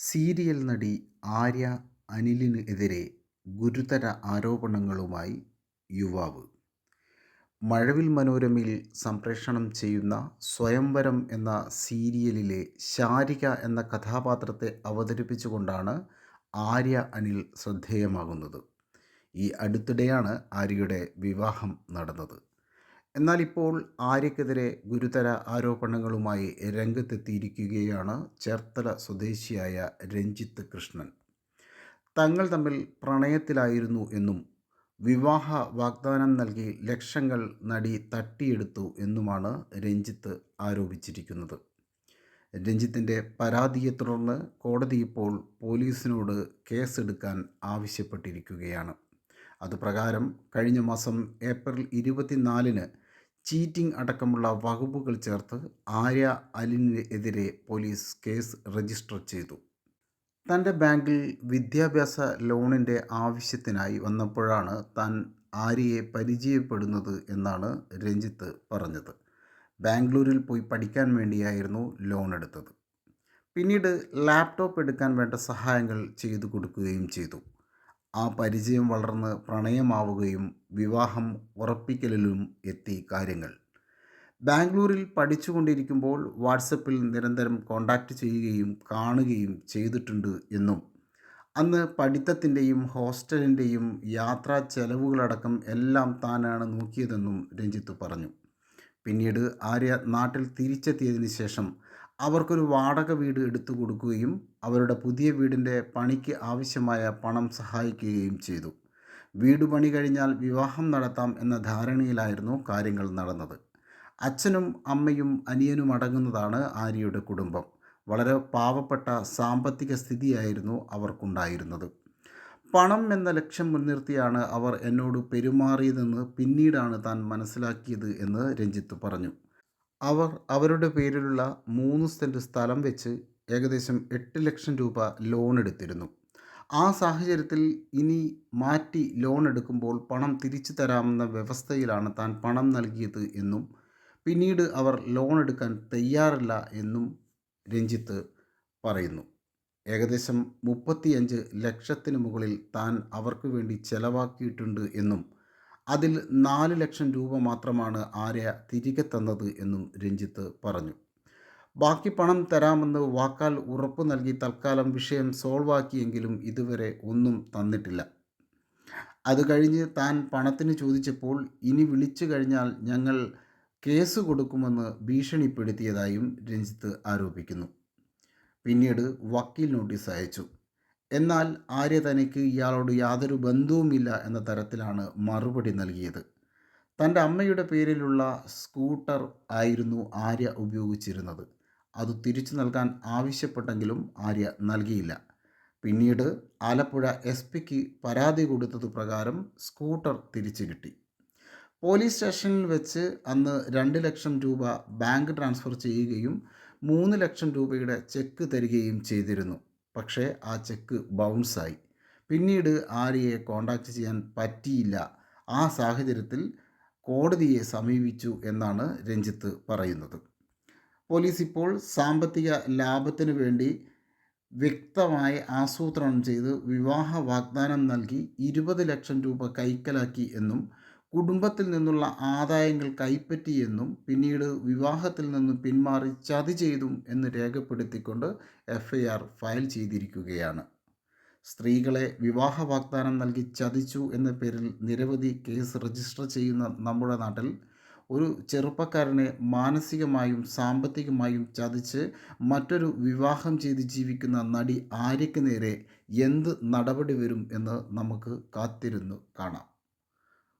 Serial നടി ആര്യ അനിലിന് എതിരെ ഗുരുതര ആരോപണങ്ങളുമായി യുവാവ്. മഴവിൽ മനോരമയിൽ സംപ്രേഷണം ചെയ്യുന്ന സ്വയംവരം എന്ന സീരിയലിലെ ശാരിക എന്ന കഥാപാത്രത്തെ അവതരിപ്പിച്ചുകൊണ്ടാണ് ആര്യ അനിൽ ശ്രദ്ധേയമാകുന്നത്. ഈ അടുത്തിടെയാണ് ആര്യയുടെ വിവാഹം നടന്നത്. എന്നാൽ ഇപ്പോൾ ആര്യക്കെതിരെ ഗുരുതര ആരോപണങ്ങളുമായി രംഗത്തെത്തിയിരിക്കുകയാണ് ചേർത്തല സ്വദേശിയായ രഞ്ജിത്ത് കൃഷ്ണൻ. തങ്ങൾ തമ്മിൽ പ്രണയത്തിലായിരുന്നു എന്നും വിവാഹ വാഗ്ദാനം നൽകി ലക്ഷങ്ങൾ നടി തട്ടിയെടുത്തു എന്നുമാണ് രഞ്ജിത്ത് ആരോപിച്ചിരിക്കുന്നത്. രഞ്ജിത്തിന്റെ പരാതിയെ തുടർന്ന് കോടതി ഇപ്പോൾ പോലീസിനോട് കേസെടുക്കാൻ ആവശ്യപ്പെട്ടിരിക്കുകയാണ്. അതുപ്രകാരം കഴിഞ്ഞ മാസം ഏപ്രിൽ ഇരുപത്തിനാലിന് ചീറ്റിംഗ് അടക്കമുള്ള വകുപ്പുകൾ ചേർത്ത് ആര്യ അലിനെതിരെ പോലീസ് കേസ് രജിസ്റ്റർ ചെയ്തു. തന്റെ ബാങ്കിൽ വിദ്യാഭ്യാസ ലോണിന്റെ ആവശ്യത്തിനായി വന്നപ്പോഴാണ് താൻ ആര്യയെ പരിചയപ്പെടുന്നത് എന്നാണ് രഞ്ജിത്ത് പറഞ്ഞത്. ബാംഗ്ലൂരിൽ പോയി പഠിക്കാൻ വേണ്ടിയായിരുന്നു ലോൺ എടുത്തത്. പിന്നീട് ലാപ്ടോപ്പ് എടുക്കാൻ വേണ്ട സഹായങ്ങൾ ചെയ്തു കൊടുക്കുകയും ചെയ്തു. ആ പരിചയം വളർന്ന് പ്രണയമാവുകയും വിവാഹം ഉറപ്പിക്കലിലും എത്തി കാര്യങ്ങൾ. ബാംഗ്ലൂരിൽ പഠിച്ചുകൊണ്ടിരിക്കുമ്പോൾ വാട്സപ്പിൽ നിരന്തരം കോണ്ടാക്റ്റ് ചെയ്യുകയും കാണുകയും ചെയ്തിട്ടുണ്ട് എന്നും. അന്ന് പഠിത്തത്തിന്റെയും ഹോസ്റ്റലിന്റെയും യാത്രാ ചെലവുകളടക്കം എല്ലാം താനാണ് നോക്കിയതെന്നും രഞ്ജിത്ത് പറഞ്ഞു. പിന്നീട് ആര്യ നാട്ടിൽ തിരിച്ചെത്തിയതിന് ശേഷം അവർക്കൊരു വാടക വീട് എടുത്തു കൊടുക്കുകയും അവരുടെ പുതിയ വീടിന്റെ പണിക്ക് ആവശ്യമായ പണം സഹായിക്കുകയും ചെയ്തു. വീട് പണി കഴിഞ്ഞാൽ വിവാഹം നടത്താം എന്ന ധാരണയിലായിരുന്നു കാര്യങ്ങൾ നടന്നത്. അച്ഛനും അമ്മയും അനിയനും അടങ്ങുന്നതാണ് ആര്യയുടെ കുടുംബം. വളരെ പാവപ്പെട്ട സാമ്പത്തിക സ്ഥിതിയായിരുന്നു അവർക്കുണ്ടായിരുന്നത്. പണം എന്ന ലക്ഷ്യം മുൻനിർത്തിയാണ് അവർ എന്നോട് പെരുമാറിയതെന്ന് പിന്നീടാണ് താൻ മനസ്സിലാക്കിയത് എന്ന് രഞ്ജിത്ത് പറഞ്ഞു. അവർ അവരുടെ പേരിലുള്ള മൂന്ന് സെന്റ് സ്ഥലം വെച്ച് ഏകദേശം എട്ട് ലക്ഷം രൂപ ലോൺ എടുത്തിരുന്നു. ആ സാഹചര്യത്തിൽ ഇനി മാറ്റി ലോൺ എടുക്കുമ്പോൾ പണം തിരിച്ചു തരാമെന്ന വ്യവസ്ഥയിലാണ് താൻ പണം നൽകിയത് എന്നും പിന്നീട് അവർ ലോൺ എടുക്കാൻ തയ്യാറല്ല എന്നും രഞ്ജിത്ത് പറയുന്നു. ഏകദേശം മുപ്പത്തിയഞ്ച് ലക്ഷത്തിന് മുകളിൽ താൻ അവർക്ക് വേണ്ടി ചെലവാക്കിയിട്ടുണ്ട് എന്നും അതിൽ നാല് ലക്ഷം രൂപ മാത്രമാണ് ആര്യ തിരികെ തന്നത് എന്നും രഞ്ജിത്ത് പറഞ്ഞു. ബാക്കി പണം തരാമെന്ന് വാക്കാൽ ഉറപ്പ് നൽകി തൽക്കാലം വിഷയം സോൾവ് ആക്കിയെങ്കിലും ഇതുവരെ ഒന്നും തന്നിട്ടില്ല. അത് കഴിഞ്ഞ് താൻ പണത്തിന് ചോദിച്ചപ്പോൾ ഇനി വിളിച്ചു കഴിഞ്ഞാൽ ഞങ്ങൾ കേസ് കൊടുക്കുമെന്ന് ഭീഷണിപ്പെടുത്തിയതായും രഞ്ജിത്ത് ആരോപിക്കുന്നു. പിന്നീട് വക്കീൽ നോട്ടീസ് അയച്ചു. എന്നാൽ ആര്യ തനിക്ക് ഇയാളോട് യാതൊരു ബന്ധവുമില്ല എന്ന തരത്തിലാണ് മറുപടി നൽകിയത്. തന്റെ അമ്മയുടെ പേരിലുള്ള സ്കൂട്ടർ ആയിരുന്നു ആര്യ ഉപയോഗിച്ചിരുന്നത്. അത് തിരിച്ചു നൽകാൻ ആവശ്യപ്പെട്ടെങ്കിലും ആര്യ നൽകിയില്ല. പിന്നീട് ആലപ്പുഴ എസ് പിക്ക് പരാതി കൊടുത്തത് പ്രകാരം സ്കൂട്ടർ തിരിച്ചു കിട്ടി. പോലീസ് സ്റ്റേഷനിൽ വെച്ച് അന്ന് രണ്ട് ലക്ഷം രൂപ ബാങ്ക് ട്രാൻസ്ഫർ ചെയ്യുകയും മൂന്ന് ലക്ഷം രൂപയുടെ ചെക്ക് തരികയും ചെയ്തിരുന്നു. പക്ഷേ ആ ചെക്ക് ബൗൺസായി. പിന്നീട് ആര്യയെ കോണ്ടാക്റ്റ് ചെയ്യാൻ പറ്റിയില്ല. ആ സാഹചര്യത്തിൽ കോടതിയെ സമീപിച്ചു എന്നാണ് രഞ്ജിത്ത് പറയുന്നത്. പോലീസ് ഇപ്പോൾ സാമ്പത്തിക ലാഭത്തിനു വേണ്ടി വ്യക്തമായി ആസൂത്രണം ചെയ്ത് വിവാഹ വാഗ്ദാനം നൽകി ഇരുപത് ലക്ഷം രൂപ കൈക്കലാക്കി എന്നും കുടുംബത്തിൽ നിന്നുള്ള ആദായങ്ങൾ കൈപ്പറ്റിയെന്നും പിന്നീട് വിവാഹത്തിൽ നിന്നും പിന്മാറി ചതി ചെയ്തും എന്ന് രേഖപ്പെടുത്തിക്കൊണ്ട് എഫ് ഫയൽ ചെയ്തിരിക്കുകയാണ്. സ്ത്രീകളെ വിവാഹ വാഗ്ദാനം നൽകി ചതിച്ചു എന്ന പേരിൽ നിരവധി കേസ് രജിസ്റ്റർ ചെയ്യുന്ന നമ്മുടെ നാട്ടിൽ ഒരു ചെറുപ്പക്കാരനെ മാനസികമായും സാമ്പത്തികമായും ചതിച്ച് മറ്റൊരു വിവാഹം ചെയ്ത് ജീവിക്കുന്ന നടി ആര്യയ്ക്ക് നേരെ എന്ത് നടപടി വരും എന്ന് നമുക്ക് കാത്തിരുന്നു കാണാം.